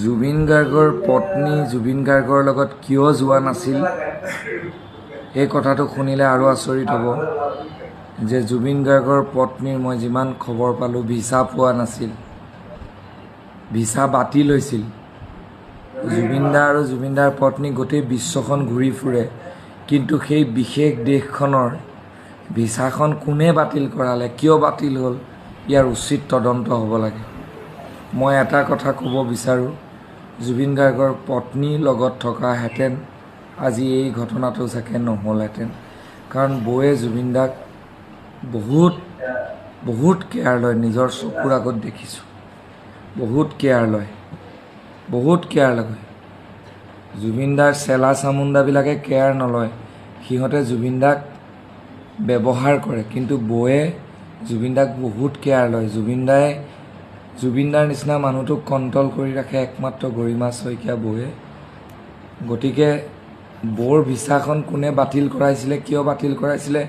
জুবিন গাৰ্গৰ পত্নী জুবিন গাৰ্গৰ লগত কিয় যোৱা নাছিল? এই কথাটো শুনিলে আৰু আচৰিত হ'ব যে জুবিন গাৰ্গৰ পত্নীৰ মই যিমান খবৰ পালোঁ ভিছা পোৱা নাছিল। ভিছা বাতিল হৈছিল জুবিন দা আৰু জুবিন দাৰ পত্নী গোটেই বিশ্বখন ঘূৰি ফুৰে কিন্তু সেই বিশেষ দেশখনৰ ভিছাখন কোনে বাতিল কৰালে কিয় বাতিল হ'ল ইয়াৰ উচিত তদন্ত হ'ব লাগে। মই এটা কথা ক'ব বিচাৰোঁ। জুবিন গাৰ্গৰ পত্নীৰ লগত থকাহেঁতেন আজি এই ঘটনাটো চাগে নহ'লহেঁতেন। কাৰণ বৌয়ে জুবিন দাক বহুত বহুত কেয়াৰ লয় নিজৰ চকুৰ আগত দেখিছোঁ। বহুত কেয়াৰ লয় বহুত কেয়াৰ লয়। জুবিন দাৰ চেলা চামুণ্ডাবিলাকে কেয়াৰ নলয়। সিহঁতে জুবিন দাক ব্যৱহাৰ কৰে কিন্তু বৌয়ে জুবিন দাক বহুত কেয়াৰ লয়। জুবিন দাই জুবিন দাৰ নিচিনা মানুহটোক কণ্ট্ৰল কৰি ৰাখে একমাত্ৰ গৰিমা শইকীয়া বৌয়ে। গতিকে বৌৰ ভিছাখন কোনে বাতিল কৰাইছিলে কিয় বাতিল কৰাইছিলে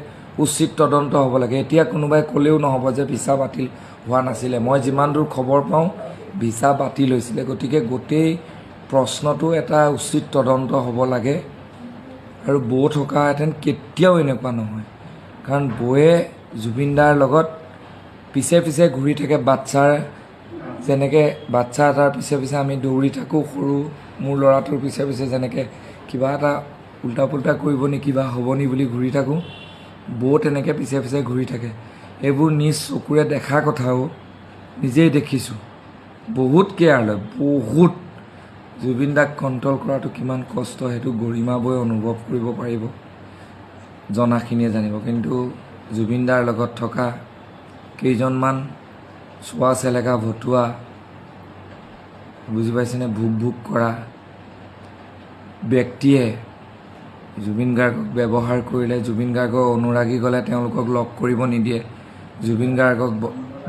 উচিত তদন্ত হ'ব লাগে। এতিয়া কোনোবাই ক'লেও নহ'ব যে ভিছা বাতিল হোৱা নাছিলে। মই যিমান দূৰ খবৰ পাওঁ ভিছা বাতিল হৈছিলে। গতিকে গোটেই প্ৰশ্নটো এটা উচিত তদন্ত হ'ব লাগে। আৰু বৌ থকাহেঁতেন কেতিয়াও এনেকুৱা নহয়। কাৰণ বৌয়ে জুবিন দাৰ লগত পিছে পিছে ঘূৰি থাকে বাচ্ছাৰ যেনেকৈ বাচ্ছা এটাৰ পিছে পিছে আমি দৌৰি থাকোঁ সৰু মোৰ ল'ৰাটোৰ পিছে পিছে যেনেকৈ কিবা এটা উল্টা পুল্টা কৰিব নি কিবা হ'ব নি বুলি ঘূৰি থাকোঁ বৌ তেনেকৈ পিছে পিছে ঘূৰি থাকে। এইবোৰ নিজ চকুৰে দেখা কথাও নিজেই দেখিছোঁ। বহুত কেয়াৰ লয় বহুত। জুবিন দাক কণ্ট্ৰল কৰাটো কিমান কষ্ট সেইটো গৰিমা বৈ অনুভৱ কৰিব পাৰিব। জনাখিনিয়ে জানিব। কিন্তু জুবিন দাৰ লগত থকা কেইজনমান চোৱা চেলেকা ভতুৱা বুজি পাইছেনে? ভোক ভোগ কৰা ব্যক্তিয়ে জুবিন গাৰ্গক ব্যৱহাৰ কৰিলে জুবিন গাৰ্গৰ অনুৰাগী গ'লে তেওঁলোকক লগ কৰিব নিদিয়ে। জুবিন গাৰ্গক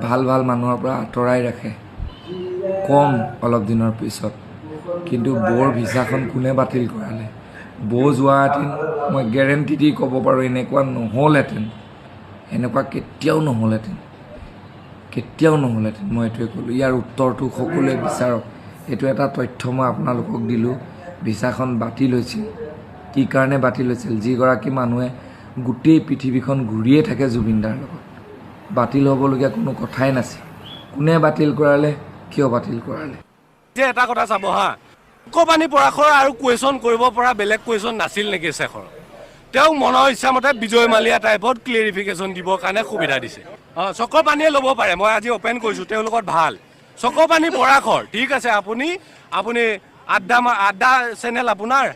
ভাল ভাল মানুহৰ পৰা আঁতৰাই ৰাখে। কম অলপ দিনৰ পিছত। কিন্তু বৌৰ ভিছাখন কোনে বাতিল কৰালে? বৌ যোৱাহেঁতেন মই গেৰেণ্টি দি ক'ব পাৰোঁ এনেকুৱা নহ'লহেঁতেন। এনেকুৱা কেতিয়াও নহ'লহেঁতেন। কেতিয়াও নহ'লহেঁতেন মই এইটোৱে ক'লোঁ। ইয়াৰ উত্তৰটো সকলোৱে বিচাৰক। এইটো এটা তথ্য মই আপোনালোকক দিলোঁ। ভিছাখন বাতিল হৈছিল কি কাৰণে বাতিল হৈছিল যিগৰাকী মানুহে গোটেই পৃথিৱীখন ঘূৰিয়ে থাকে জুবিনদাৰ লগত। বাতিল হ'বলগীয়া কোনো কথাই নাছিল। কোনে বাতিল কৰালে? কিয় বাতিল কৰালে? যে এটা কথা চাব হা কোম্পানী পৰাশৰ আৰু কুৱেশ্যন কৰিব পৰা বেলেগ কুৱেশ্যন নাছিল নেকি শেখৰ তেওঁক মনৰ ইচ্ছামতে বিজয় মালিয়া টাইপত ক্লিয়াৰিফিকেশ্যন দিবৰ কাৰণে সুবিধা দিছে। চকৰ পানীয়ে ল'ব পাৰে। মই আজি অপেন কৰিছোঁ তেওঁৰ লগত ভাল। চকৰ পানী পৰাশৰ ঠিক আছে আপুনি আপুনি আড্ডা আড্ডা চেনেল আপোনাৰ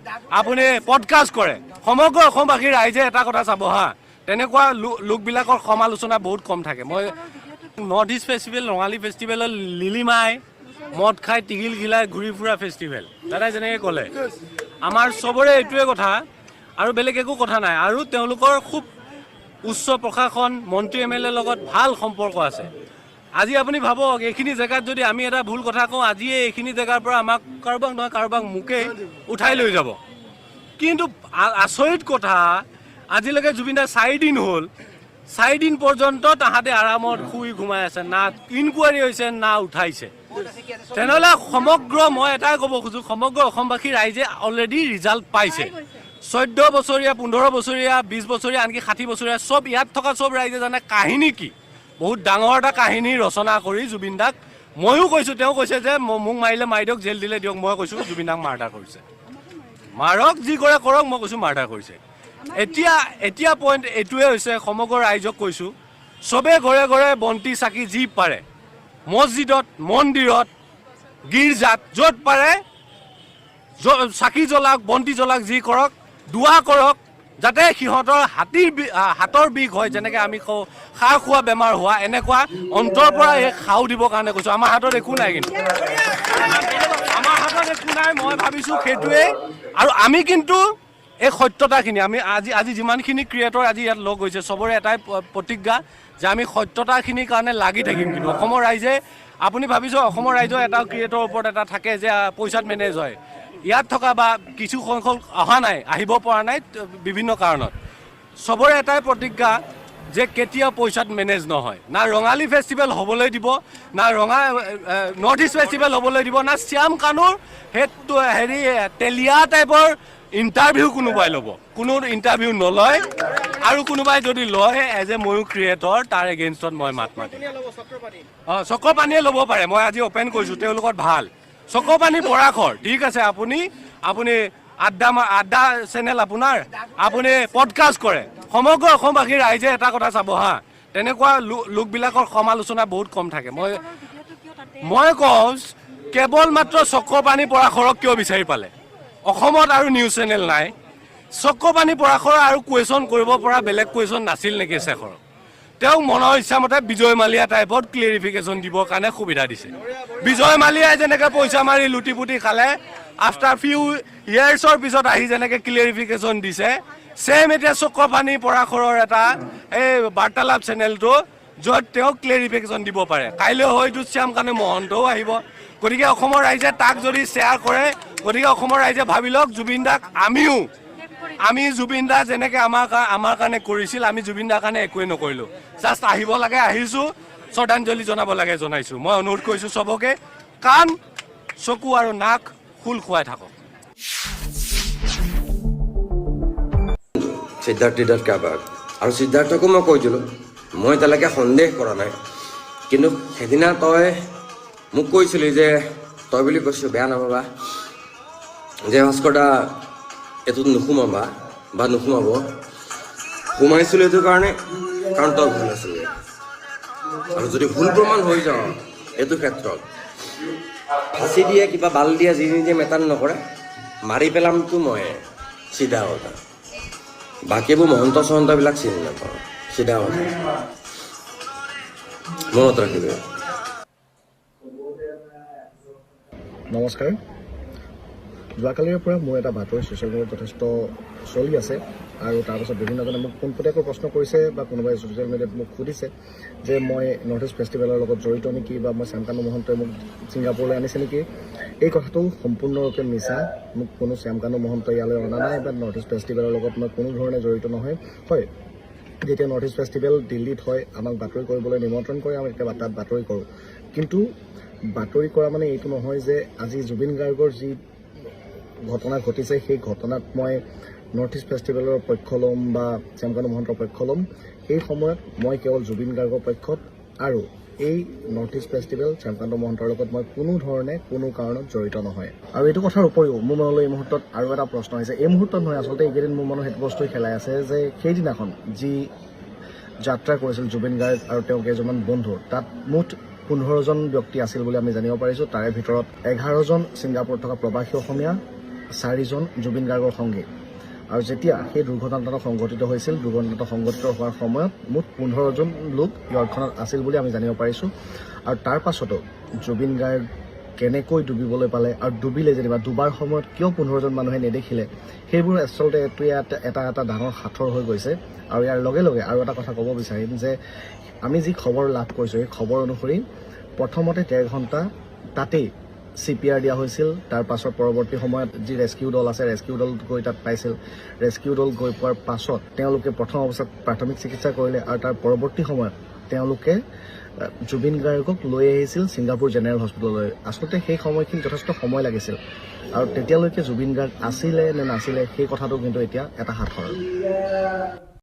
আপুনি পডকাষ্ট কৰে। সমগ্ৰ অসমবাসী ৰাইজে এটা কথা চাব হা। তেনেকুৱা লোকবিলাকৰ সমালোচনা বহুত কম থাকে। মই নৰ্থ ইষ্ট ফেষ্টিভেল ৰঙালী ফেষ্টিভেলত লিলিমাই মদ খাই টিঘিল ঘিলাই ঘূৰি ফুৰা ফেষ্টিভেল দাদাই যেনেকৈ ক'লে। আমাৰ চবৰে এইটোৱে কথা আৰু বেলেগ একো কথা নাই। আৰু তেওঁলোকৰ খুব উচ্চ প্ৰশাসন, মন্ত্ৰী এম এল এৰ লগত ভালো সম্পৰ্ক আছে। আজি আপুনি ভাবক, এইখিনি জেগাত যদি আমি এটা ভুল কথা কওঁ, আজিয়ে এইখিনি জেগাৰ পৰা আমাক কাৰোবাক নহয়, কাৰোবাক মোকেই উঠাই লৈ যাব। কিন্তু আচৰিত কথা, আজিলৈকে জুবিন দাৰ চাৰিদিন হ'ল। চাৰিদিন পৰ্যন্ত তাহাঁতে আৰামত শুই ঘুমাই আছে, না ইনকুৱাৰী হৈছে, না উঠাইছে। তেনেহ'লে সমগ্ৰ, মই এটাই ক'ব খোজোঁ, সমগ্ৰ অসমবাসী ৰাইজে অলৰেডি ৰিজাল্ট পাইছে। চৈধ্য বছৰীয়া, পোন্ধৰ বছৰীয়া, বিছ বছৰীয়া, আনকি ষাঠি বছৰীয়া, চব ইয়াত থকা চব ৰাইজে জানে কাহিনী কি। বহুত ডাঙৰ এটা কাহিনী ৰচনা কৰি জুবিন দাক, ময়ো কৈছোঁ, তেওঁ কৈছে যে মোক মাৰিলে মাৰি দিয়ক, জেল দিলে দিয়ক, মই কৈছোঁ, জুবিন দাক মাৰ্ডাৰ কৰিছে। মাৰক, যি কৰে কৰক, মই কৈছোঁ মাৰ্ডাৰ কৰিছে। এতিয়া এতিয়া পইণ্ট এইটোৱে হৈছে, সমগ্ৰ ৰাইজক কৈছোঁ, চবে ঘৰে ঘৰে বন্তি চাকি যি পাৰে, মছজিদত, মন্দিৰত, গীৰ্জাত, য'ত পাৰে চাকি জ্বলাওক, বন্তি জ্বলাওক, যি কৰক দোৱা কৰক যাতে সিহঁতৰ হাতীৰ হাতৰ বিষ হয় যেনেকৈ আমি কওঁ খা খোৱা বেমাৰ হোৱা এনেকুৱা অন্তৰ পৰা এই খাও দিবৰ কাৰণে কৈছোঁ। আমাৰ হাতত একো নাই কিন্তু। আমাৰ হাতত একো নাই মই ভাবিছোঁ সেইটোৱে আৰু আমি কিন্তু এই সত্যতাখিনি আমি আজি আজি যিমানখিনি ক্ৰিয়েটৰ আজি ইয়াত লগ হৈছে চবৰে এটাই প্ৰতিজ্ঞা যে আমি সত্যতাখিনিৰ কাৰণে লাগি থাকিম কিন্তু। অসমৰ ৰাইজে আপুনি ভাবিছোঁ অসমৰ ৰাইজৰ এটা ক্ৰিয়েটৰৰ ওপৰত এটা থাকে যে পইচাত মেনেজ হয়। ইয়াত থকা বা কিছু সংখ্যক অহা নাই আহিব পৰা নাই বিভিন্ন কাৰণত। চবৰে এটাই প্ৰতিজ্ঞা যে কেতিয়া পইচাত মেনেজ নহয়। না ৰঙালী ফেষ্টিভেল হ'বলৈ দিব না ৰঙা নৰ্থ ইষ্ট ফেষ্টিভেল হ'বলৈ দিব না শ্যাম কানুৰ সেইটো হেৰি তেলীয়া টাইপৰ ইণ্টাৰভিউ কোনোবাই ল'ব। কোনো ইণ্টাৰভিউ নলয় আৰু কোনোবাই যদি লয় এজ এ ময়ো ক্ৰিয়েটৰ তাৰ এগেইনষ্টত মই মাত মাতিম। অঁ চকৰ পানীয়ে ল'ব পাৰে মই আজি অ'পেন কৰিছোঁ তেওঁলোকত ভালো। চকৰ পানী পৰাশৰ ঠিক আছে, আপুনি আপুনি আড্ডা আড্ডা চেনেল আপোনাৰ, আপুনি পডকাষ্ট কৰে। সমগ্ৰ অসমবাসীৰ ৰাইজে এটা কথা চাব হা। তেনেকুৱা লোকবিলাকৰ সমালোচনা বহুত কম থাকে। মই মই কওঁ কেৱল মাত্ৰ চকৰ পানী পৰাশৰক কিয় বিচাৰি পালে? অসমত আৰু নিউজ চেনেল নাই। চকৰ পানী পৰাশৰ আৰু কুৱেশ্যন কৰিব পৰা বেলেগ কুৱেশ্যন নাছিল নেকি শেষৰ তেওঁক মনৰ ইচ্ছামতে বিজয় মালিয়া টাইপত ক্লিয়াৰিফিকেশ্যন দিবৰ কাৰণে সুবিধা দিছে। বিজয় মালিয়াই যেনেকৈ পইচা মাৰি লুটি পুটি খালে আফটাৰ ফিউ ইয়াৰ্ছৰ পিছত আহি যেনেকৈ ক্লিয়াৰিফিকেশ্যন দিছে ছেম এতিয়া চকৰ পানী পৰাশৰৰ এটা এই বাৰ্তালাপ চেনেলটো য'ত তেওঁক ক্লিয়াৰিফিকেশ্যন দিব পাৰে। কাইলৈ হয়তো শ্যাম কানু মহন্তও আহিব। গতিকে অসমৰ ৰাইজে তাক যদি শ্বেয়াৰ কৰে, গতিকে অসমৰ ৰাইজে ভাবি লওক, জুবিন দাক আমিও আমি জুবিন দা যেনেকে আমাৰ আমাৰ কাৰণে কৰিছিল, আমি জুবিন দাৰ কাৰণে একোৱে নকৰিলোঁ। জাষ্ট আহিব লাগে, আহিছোঁ। শ্ৰদ্ধাঞ্জলি জনাব লাগে, জনাইছোঁ। মই অনুৰোধ কৰিছোঁ চবকে, কাণ, চকু আৰু নাক খোল খুৱাই থাকক। সিদ্ধাৰ্থ দিদাত কাৰোবাক আৰু সিদ্ধাৰ্থকো মই কৈছিলোঁ মই এতিয়ালৈকে সন্দেহ কৰা নাই। কিন্তু সেইদিনা তই মোক কৈছিলি যে, তই বুলি কৈছোঁ, বেয়া নাপাবা। যে, ভাস্কৰ দা এইটোত নুসুমাবা বা নুসুমাব। সোমাইছিলোঁ এইটো কাৰণে কাৰণ তই ভুল আছিলি। আৰু যদি ভুল প্ৰমাণ হৈ যাওঁ, এইটো ক্ষেত্ৰত। ফাঁচি দিয়ে কিবা বাল দিয়ে যি নিজে মেটাৰ নকৰে। মাৰি পেলামতো মই চিধা কথা। বাকীবোৰ মহন্ত চহন্তবিলাক চিনি নাপাওঁ। চিধা কথা। মনত ৰাখিবি। নমস্কাৰ। যোৱাকালিৰে পৰা মোৰ এটা বাতৰি ছ'চিয়েল মিডিয়াত যথেষ্ট চলি আছে আৰু তাৰপাছত বিভিন্নজনে মোক পোনপটীয়াকৈ প্ৰশ্ন কৰিছে বা কোনোবাই ছ'চিয়েল মিডিয়াত মোক সুধিছে যে মই নৰ্থ ইষ্ট ফেষ্টিভেলৰ লগত জড়িত নেকি বা মই শ্যামকানু মহন্তই মোক ছিংগাপুৰলৈ আনিছে নেকি? এই কথাটো সম্পূৰ্ণৰূপে মিছা। মোক কোনো শ্যামকানু মহন্ত ইয়ালৈ অনা নাই বা নৰ্থ ইষ্ট ফেষ্টিভেলৰ লগত মই কোনো ধৰণে জড়িত নহয়। হয়, যেতিয়া নৰ্থ ইষ্ট ফেষ্টিভেল দিল্লীত হয়, আমাক বাতৰি কৰিবলৈ নিমন্ত্ৰণ কৰে, আমি তেতিয়া তাত বাতৰি কৰোঁ। কিন্তু বাতৰি কৰা মানে এইটো নহয় যে আজি জুবিন গাৰ্গৰ যি ঘটনা ঘটিছে, সেই ঘটনাত মই নৰ্থ ইষ্ট ফেষ্টিভেলৰ পক্ষ ল'ম বা শ্যামকানু মহন্তৰ পক্ষ ল'ম, সেই সময়ত মই কেৱল জুবিন গাৰ্গৰ পক্ষত আৰু এই নৰ্থ ইষ্ট ফেষ্টিভেল শ্যামকান্ত মহন্তৰ লগত মই কোনো ধৰণে, কোনো কাৰণত জড়িত নহয়। আৰু এইটো কথাৰ উপৰিও, মোৰ মনলৈ এই মুহূৰ্তত আৰু এটা প্ৰশ্ন আহিছে। এই মুহূৰ্তত নহয়, আচলতে এইকেইদিন মোৰ মনত সেইটো বস্তুৱে খেলাই আছে যে সেইদিনাখন যি যাত্ৰা কৰিছিল জুবিন গাৰ্গ আৰু তেওঁ কেইজনমান বন্ধু, তাত মুঠ পোন্ধৰজন ব্যক্তি আছিল বুলি আমি জানিব পাৰিছোঁ। তাৰে ভিতৰত এঘাৰজন ছিংগাপুৰত থকা প্ৰৱাসী অসমীয়া চাৰিজন জুবিন গাৰ্গৰ সংগী। আৰু যেতিয়া সেই দুৰ্ঘটনাটো সংঘটিত হৈছিল, দুৰ্ঘটনাটো সংঘটিত হোৱাৰ সময়ত মুঠ পোন্ধৰজন লোক ইয়ৰ্কখনত আছিল বুলি আমি জানিব পাৰিছোঁ। আৰু তাৰ পাছতো জুবিন গাৰ্গ কেনেকৈ ডুবিবলৈ পালে আৰু ডুবিলে যেনিবা, ডুবাৰ সময়ত কিয় পোন্ধৰজন মানুহে নেদেখিলে, সেইবোৰ আচলতে এইটো ইয়াত এটা এটা ডাঙৰ সাঁথৰ হৈ গৈছে। আৰু ইয়াৰ লগে লগে আৰু এটা কথা ক'ব বিচাৰিম যে আমি যি খবৰ লাভ কৰিছোঁ সেই খবৰ অনুসৰি প্ৰথমতে ডেৰ ঘণ্টা তাতেই চি পি আৰ দিয়া হৈছিল। তাৰ পাছত পৰৱৰ্তী সময়ত যি ৰেস্কিউ দল আছে ৰেস্কিউ দল গৈ তাত পাইছিল। ৰেস্কিউ দল গৈ পোৱাৰ পাছত তেওঁলোকে প্ৰথম অৱস্থাত প্ৰাথমিক চিকিৎসা কৰিলে আৰু তাৰ পৰৱৰ্তী সময়ত তেওঁলোকে জুবিন গাৰ্গক লৈ আহিছিল ছিংগাপুৰ জেনেৰেল হস্পিটেললৈ। আচলতে সেই সময়খিনি যথেষ্ট সময় লাগিছিল। আৰু তেতিয়ালৈকে জুবিন গাৰ্গ আছিলে নে নাছিলে সেই কথাটো কিন্তু এতিয়া এটা সাঁথৰ